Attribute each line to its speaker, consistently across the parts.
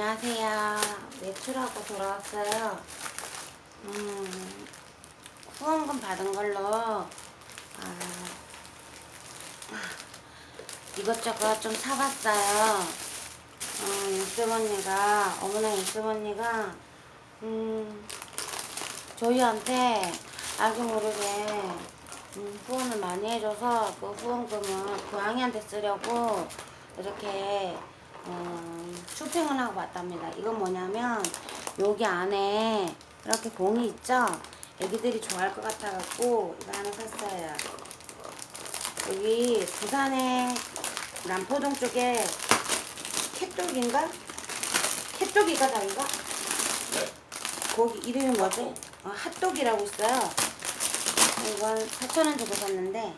Speaker 1: 안녕하세요. 외출하고 돌아왔어요. 음, 후원금 받은 걸로, 아, 이것저것 좀 사봤어요. 어, 윤쌤 언니가, 어머나 윤쌤 언니가, 음, 저희한테 알게 모르게 음, 후원을 많이 해줘서 그 후원금을 고양이한테 쓰려고 이렇게 음, 쇼핑을 하고 왔답니다. 이건 뭐냐면 여기 안에 이렇게 공이 있죠? 애기들이 좋아할 것 같아갖고 이거 하나 샀어요. 여기 부산의 남포동 쪽에 캣독인가? 캣독이가 다인가? 거기 이름이 뭐지? 어, 핫독이라고 있어요. 이건 4,000원 주고 샀는데,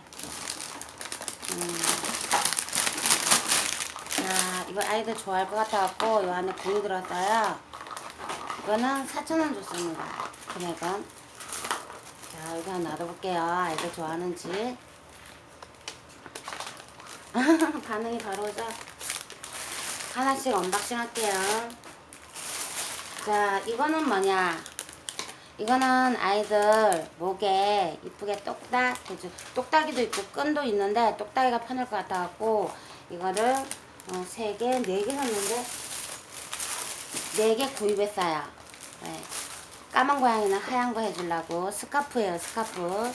Speaker 1: 음, 자, 이거 아이들 좋아할 것 같아갖고, 이 안에 공이 들었어요. 이거는 4,000원 줬습니다. 금액은. 자, 여기 하나 놔둬볼게요. 아이들 좋아하는지. 반응이 바로 오죠? 하나씩 언박싱 할게요. 자, 이거는 뭐냐? 이거는 아이들 목에 이쁘게 똑딱. 똑딱이도 있고 끈도 있는데 똑딱이가 편할 것 같아갖고 이거를 어, 3개, 4개 샀는데 4개 구입했어요. 네. 까만 고양이는 하얀 거 해주려고 스카프예요, 스카프.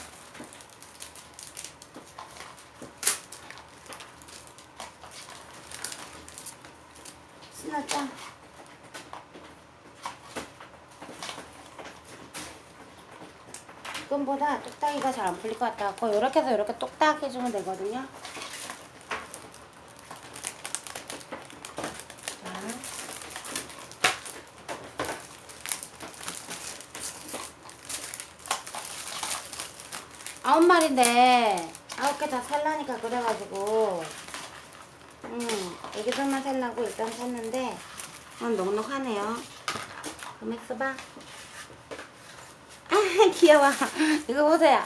Speaker 1: 신났죠? 끈보다 똑딱이가 잘 안 풀릴 것 같아갖고 이렇게 해서 이렇게 똑딱 해주면 되거든요. 자. 아홉 마리인데 아홉 개 다 살라니까 그래가지고 음 애기들만 살라고 일단 샀는데 어, 넉넉하네요. 금액 써봐. 아, 귀여워. 이거 보세요.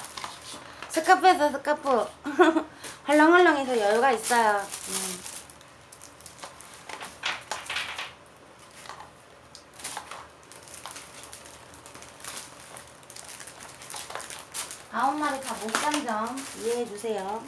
Speaker 1: 스카프에서 스카프. 헐렁헐렁해서 여유가 있어요. 음. 아홉 마리 다못산점 이해해 주세요.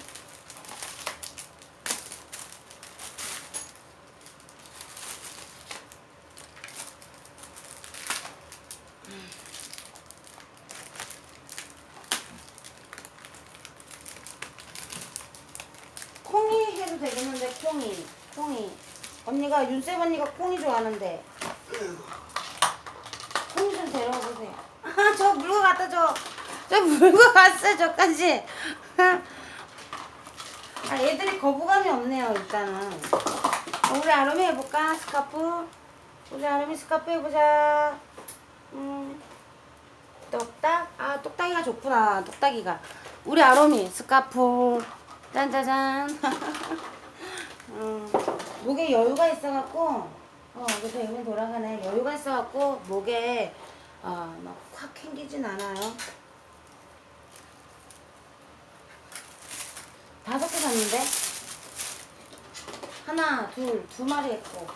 Speaker 1: 콩이 해도 되겠는데 콩이. 콩이. 언니가 윤쌤 언니가 콩이 좋아하는데. 콩이 좀 데려와 보세요. 아 저 물고 갖다 줘 저 물고 갔어 저까지. 아 얘들이 거부감이 없네요 일단은. 어, 우리 아름이 해볼까? 스카프? 우리 아름이 스카프 해보자. 음. 똑딱 아 똑딱이가 좋구나 똑딱이가. 우리 아롬이 스카프. 짠짜잔. 음, 목에 여유가 있어갖고 어 그래서 여기 돌아가네. 여유가 있어갖고 목에 어막확 캥기진 않아요 다섯 개 샀는데 하나 둘 두 마리 했고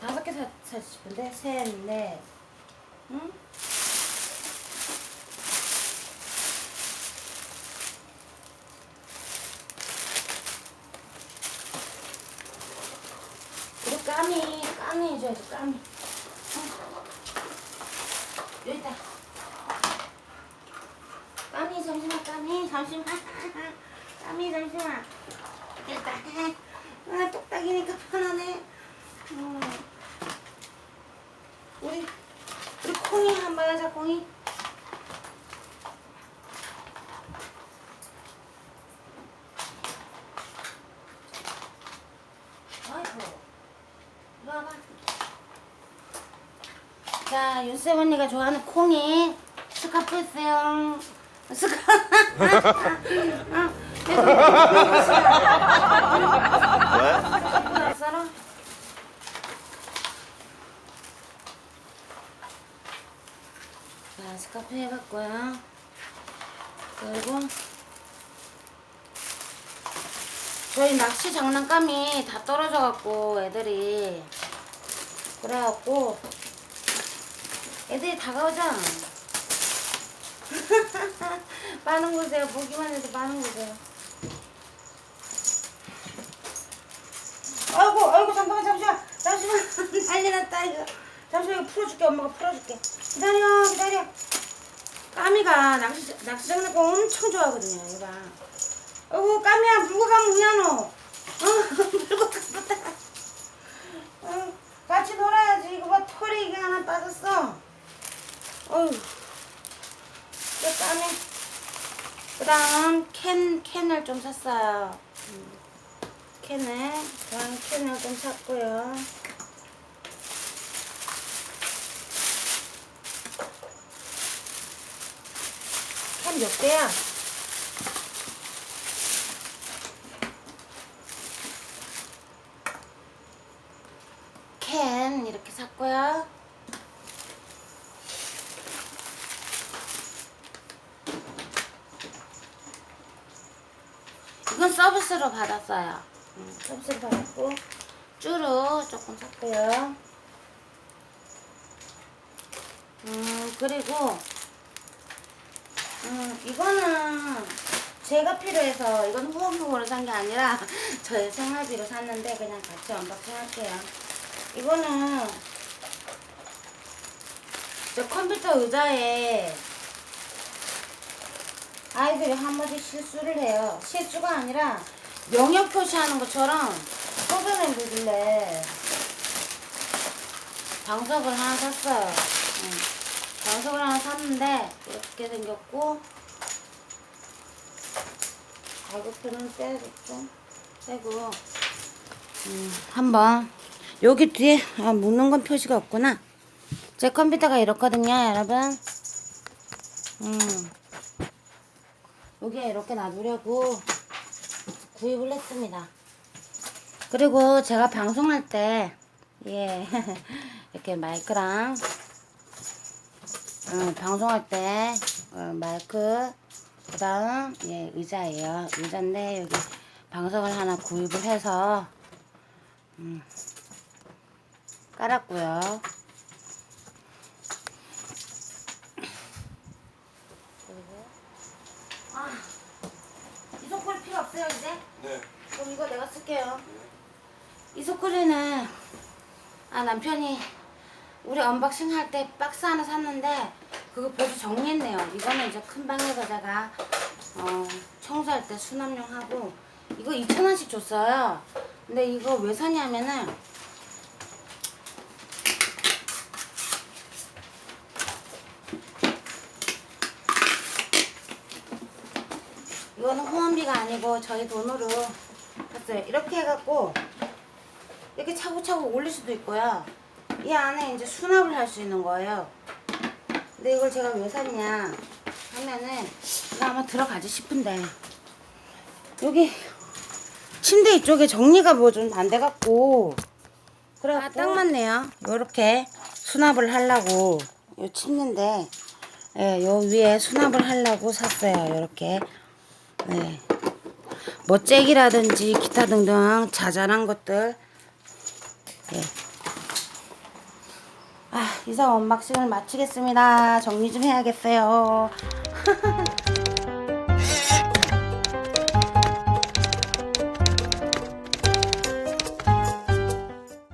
Speaker 1: 다섯 개 샀, 샀 싶은데 셋넷 응? 우리 까미, 까미 해줘야지, 까미. 응. 여기 있다. 까미, 잠시만, 까미, 잠시만. 까미, 잠시만. 됐다. 아, 똑딱이니까 편하네. 음. 우리, 우리 콩이 한 번 하자, 콩이. 아이고. 이리 와봐. 자, 윤쌤 언니가 좋아하는 콩이 스카프 했어요. 스카. 아, 왜? 썰어? 자, 스카프 해봤고요. 그리고 저희 낚시 장난감이 다 떨어져갖고 애들이 그래갖고 애들이 다가오잖아. 빠는 거세요. 보기만 해도 빠는 거세 아이고, 아이고, 잠깐만, 잠시만. 잠시만. 난리 났다, 이거. 잠시만, 이거 풀어줄게. 엄마가 풀어줄게. 기다려, 기다려. 까미가 낚시, 낚시 장난감 엄청 좋아하거든요. 이거 봐. 아이고, 까미야, 물고 가면 우냐, 너. 어, 물고 갔다. 어, 같이 놀아야지. 이거 봐, 털이 이게 하나 빠졌어. 어휴. 또 까미. 그 다음, 캔, 캔을 좀 샀어요. 음. 캔을, 그냥 캔을 좀 샀고요. 캔 몇 개야? 캔 이렇게 샀고요. 이건 서비스로 받았어요. 음, 서비스로 받았고 쭈루 조금 샀고요. 음 그리고 음 이거는 제가 필요해서 이건 후원금으로 산 게 아니라 저의 생활비로 샀는데 그냥 같이 언박싱 할게요. 이거는 저 컴퓨터 의자에 아이들이 한 번씩 실수를 해요. 실수가 아니라 영역 표시하는 것처럼 소변을 보길래 방석을 하나 샀어요. 응. 방석을 하나 샀는데 이렇게 생겼고 가격표는 빼겠죠. 빼고 음, 한번 여기 뒤에 아, 묻는 건 표시가 없구나. 제 컴퓨터가 이렇거든요, 여러분. 음. 여기에 이렇게 놔두려고 구입을 했습니다. 그리고 제가 방송할 때, 예, 이렇게 마이크랑, 어, 방송할 때, 어, 마이크, 그 다음, 예, 의자예요. 의자인데, 여기 방석을 하나 구입을 해서, 음, 깔았고요. 그리고, 아, 이 소쿠리 필요 없어요, 이제?
Speaker 2: 네.
Speaker 1: 그럼 쓸게요. 이 소쿠리는 아 남편이 우리 언박싱 할 때 박스 하나 샀는데 그거 벌써 정리했네요. 이거는 이제 큰 방에서 제가 어, 청소할 때 수납용 하고 이거 2,000원씩 줬어요. 근데 이거 왜 샀냐면은 이거는 후원비가 아니고 저희 돈으로 샀어요. 이렇게 해갖고 이렇게 차곡차곡 올릴 수도 있고요. 이 안에 이제 수납을 할 수 있는 거예요. 근데 이걸 제가 왜 샀냐 하면은 이거 아마 들어가지 싶은데 여기 침대 이쪽에 정리가 뭐 좀 안 돼갖고 그래 아, 딱 맞네요. 요렇게 수납을 하려고 요 침대인데 예, 요 위에 수납을 하려고 샀어요. 요렇게 네. 멋쟁이라든지 기타 등등 자잘한 것들 예. 아, 이상 언박싱을 마치겠습니다. 정리 좀 해야겠어요.